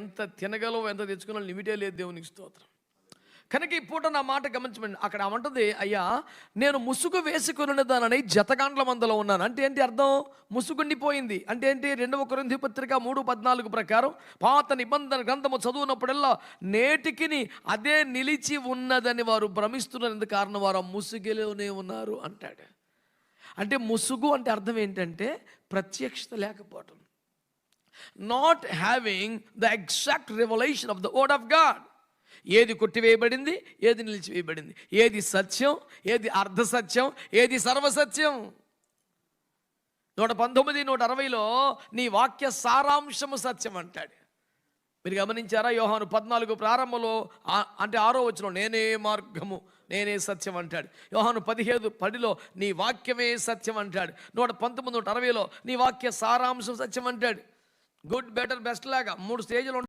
ఎంత తినగలవు ఎంత తెచ్చుకున్నా లిమిటే లేదు దేవునికి స్తోత్రం. కనుక ఈ పూట నా మాట గమనించమండి అక్కడ ఏమంటుంది అయ్యా నేను ముసుగు వేసుకుని దానని జతగాండ్ల మందలో ఉన్నాను. అంటే ఏంటి అర్థం? ముసుగుండిపోయింది. అంటే ఏంటి? రెండవ కొరింది పత్రిక మూడు పద్నాలుగు ప్రకారం పాత నిబంధన గ్రంథము చదువునప్పుడల్లా నేటికిని అదే నిలిచి ఉన్నదని వారు భ్రమిస్తున్నందుకు కారణం వారు ముసుగులోనే ఉన్నారు అంటాడు. అంటే ముసుగు అంటే అర్థం ఏంటంటే ప్రత్యక్షత లేకపోవటం. Not having the exact revelation of the word of God ఏది కొట్టివేయబడింది ఏది నిలిచివేయబడింది? ఏది సత్యం ఏది అర్ధ సత్యం ఏది సర్వసత్యం నూట పంతొమ్మిది నూట అరవైలో నీ వాక్య సారాంశము సత్యం అంటాడు. మీరు గమనించారా? యోహాను పద్నాలుగు ప్రారంభంలో అంటే ఆరో వచ్చిన నేనే మార్గము నేనే సత్యం అంటాడు. యోహాను పదిహేను పదిలో నీ వాక్యమే సత్యం అంటాడు. నూట పంతొమ్మిది నూట అరవైలో నీ వాక్య సారాంశం సత్యం అంటాడు. గుడ్ బెటర్ బెస్ట్ లాగా మూడు స్టేజ్లు